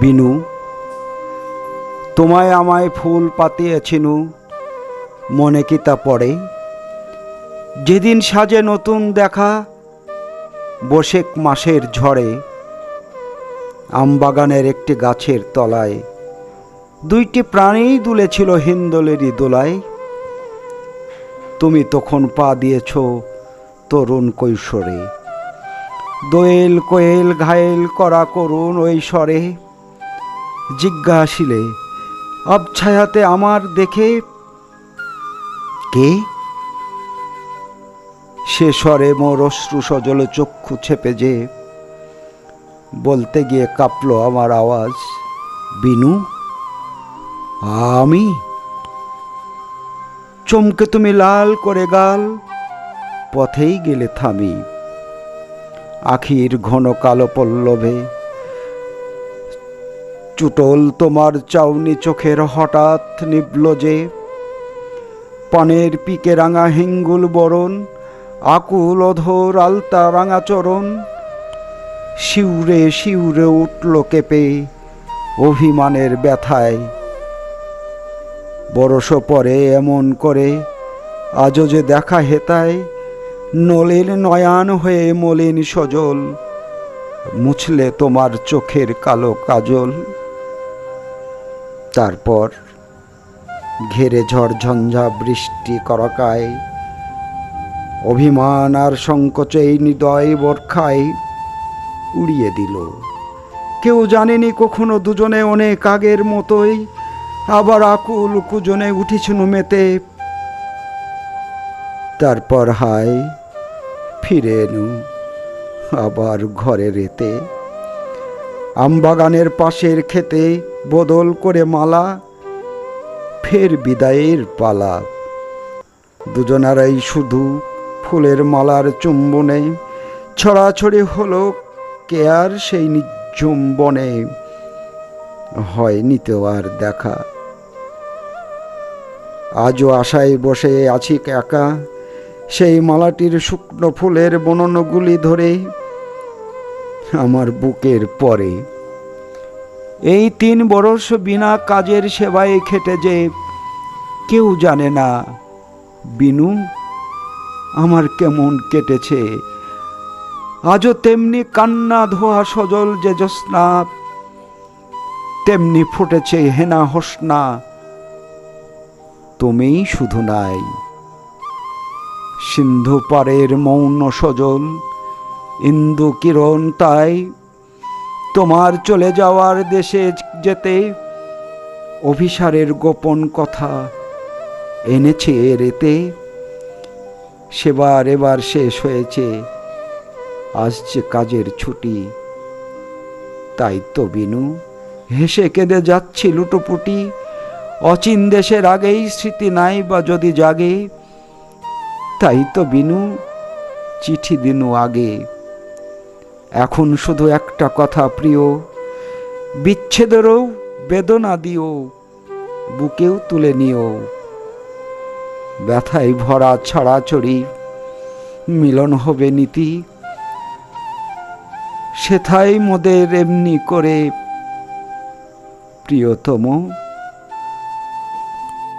বিনু, তোমায় আমায় ফুল পাতিয়েছিনু, মনে কি তা পড়ে? যেদিন সাজে নতুন দেখা, বসেক মাসের ঝড়ে, আমবাগানের একটি গাছের তলায়, দুইটি প্রাণী দুলেছিল হিন্দোলেরই দোলায়। তুমি তখন পা দিয়েছ তরুণ কৈশোরে। দোয়েল কোয়েল ঘায়েল করা করুণ ওই স্বরে জিজ্ঞাসিলে আবছায়াতে আমার দেখে কে? সে স্বরে মোর অশ্রু সজল চক্ষু ছেপে যে, বলতে গিয়ে কাঁপলো আমার আওয়াজ, বিনু, আমি? চমকে তুমি লাল করে গাল, পথেই গেলে থামি, আখির ঘন কালো পল্লবে চুটল তোমার চাউনি চোখের হঠাৎ নিবল যে। পানের পিকে রাঙা হিঙ্গুল বরণ, আকুল অধর আলতা রাঙা চরণ। শিউরে শিউরে উঠল কেঁপে অভিমানের ব্যথায়। বরস পরে এমন করে, আজও যে দেখা হেতায় নলিন নয়ান হয়ে মলিন সজল, মুছলে তোমার চোখের কালো কাজল। তারপর ঘেরে ঝড় ঝঞ্ঝা বৃষ্টি করকায় অভিমান আর সংকোচে এই হৃদয় বর্ষায় উড়িয়ে দিল। কেউ জানেনি কখনো দুজনে অনেক আগের মতোই আবার আকুল কুজনে উঠেছিল মেতে। তারপর হায়, ফিরে এনু আবার ঘরে রেতে। আমবাগানের পাশের খেতে বদল করে মালা, ফের বিদায়ের পালা। দুজনারাই শুধু ফুলের মালার চুম্বনে, ছড়াছড়ি হলো কে আর সেই নিঝুম বনে। হয়নি তো আর দেখা। আজও আশায় বসে আছি একা, সেই মালাটির শুকনো ফুলের বননগুলি ধরে, আমার বুকের পরে। এই তিন বরস বিনা কাজের সেবায় খেটে যে কেউ জানে না। বিনু, আমার কেমন কেটেছে। আজও তেমনি কান্না ধোয়া সজল যে জ্যোৎস্না, তেমনি ফুটেছে হেনা হোসনা। তুমিই শুধু নাই, সিন্ধু পারের মৌন সজল, ইন্দু কিরণ তাই তোমার চলে যাওয়ার দেশে যেতে অভিসারের গোপন কথা এনেছে এর এতে সেবার এবার শেষ হয়েছে, আসছে কাজের ছুটি। তাই তো বিনু, হেসে কেঁদে যাচ্ছি লুটোপুটি। অচিন দেশের আগেই স্মৃতি নাই বা যদি জাগে, তাই তো বিনু, চিঠি দিনু আগে। এখন শুধু একটা কথা প্রিয়। বিচ্ছেদেরও বেদনা দিও, বুকেও তুলে নিও। ব্যথায় ভরা ছড়াছড়ি, মিলন হবে নীতি। সেথাই মোদের এমনি করে। প্রিয়তম